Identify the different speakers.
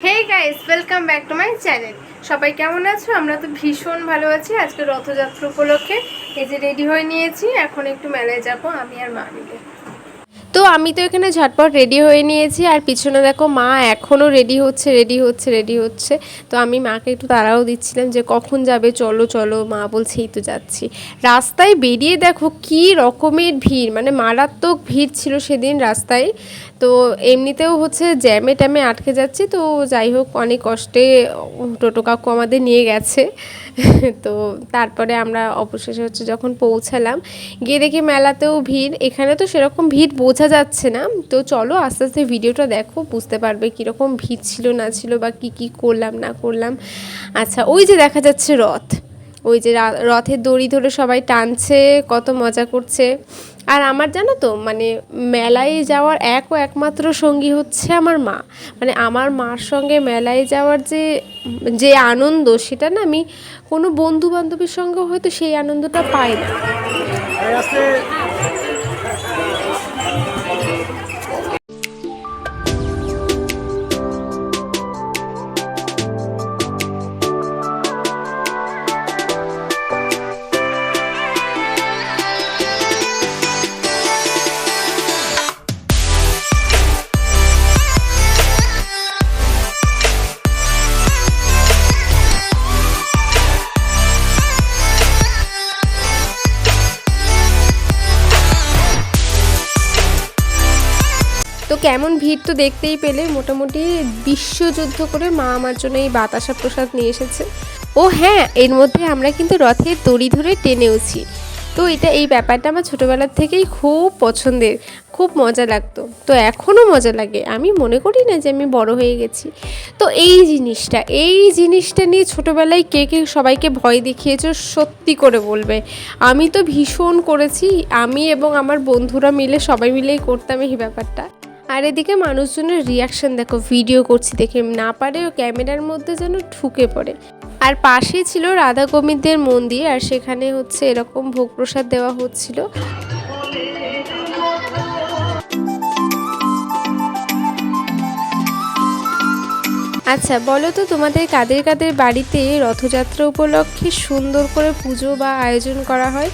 Speaker 1: Hey guys welcome back to my channel সবাই কেমন আছো? আমরা তো ভীষণ ভালো আছি। আজকে রথযাত্রা উপলক্ষে এই যে রেডি হয়ে নিয়েছি। এখন একটু মেলায় যাব আমি আর মা মিলে। তো আমি তো এখানে ঝটপট রেডি হয়ে নিয়েছি, আর পিছনে দেখো মা এখনও রেডি হচ্ছে রেডি হচ্ছে রেডি হচ্ছে। তো আমি মাকে একটু তাড়াও দিচ্ছিলাম যে কখন যাবে, চলো চলো, মা বলছে এই তো যাচ্ছি। রাস্তায় বেরিয়ে দেখো কি রকমের ভিড় মানে মারাত্মক ভিড় ছিল সেদিন রাস্তায়। তো এমনিতেও হচ্ছে জ্যামে ট্যামে আটকে যাচ্ছি, তো যাই হোক অনেক কষ্টে টোটো কাকু আমাদের নিয়ে গেছে। তো তারপরে আমরা অবশেষে হচ্ছে যখন পৌঁছালাম, গিয়ে দেখি মেলাতেও ভিড়। এখানে তো সেরকম ভিড় বোঝা যাচ্ছে না। তো চলো আস্তে আস্তে ভিডিওটা দেখো, বুঝতে পারবে কীরকম ভিড় ছিল, না ছিল বা কি কি করলাম, না করলাম। আচ্ছা ওই যে দেখা যাচ্ছে রথ। ওই যে রথের দড়ি ধরে সবাই টানছে, কত মজা করছে। আর আমার জানো তো মানে মেলায় যাওয়ার এক ও একমাত্র সঙ্গী হচ্ছে আমার মা। মানে আমার মার সঙ্গে মেলায় যাওয়ার যে যে আনন্দ, সেটা না আমি কোনো বন্ধু বান্ধবীর সঙ্গে হয়তো সেই আনন্দটা পাই না। কেমন ভিড় তো দেখতেই পেলে। মোটামুটি বিশ্বযুদ্ধ করে মা আমার জন্য এই বাতাসা প্রসাদ নিয়ে এসেছে। ও হ্যাঁ এর মধ্যে আমরা কিন্তু রথের দড়ি ধরে টেনেওছি তো এটা, এই ব্যাপারটা আমার ছোটোবেলার থেকেই খুব পছন্দের, খুব মজা লাগতো। তো এখনও মজা লাগে। আমি মনে করি না যে আমি বড় হয়ে গেছি। তো এই জিনিসটা এই জিনিসটা নিয়ে ছোটোবেলায় কে কে সবাইকে ভয় দেখিয়েছ সত্যি করে বলবে। আমি তো ভীষণ করেছি। আমি এবং আমার বন্ধুরা মিলে সবাই মিলেই করতাম এই ব্যাপারটা। আর এদিকে মানুষজনের রিয়াকশন দেখো ভিডিও করছি দেখে না পারেও ক্যামেরার মধ্যে যেন ঢুকে পড়ে। আর পাশে ছিল রাধা গোবিন্দের মন্দির আর সেখানে হচ্ছে এরকম ভোগ প্রসাদ দেওয়া হচ্ছিল। আচ্ছা বলো তো তোমাদের কাদের কাদের বাড়িতে রথযাত্রা উপলক্ষে সুন্দর করে পুজো বা আয়োজন করা হয়?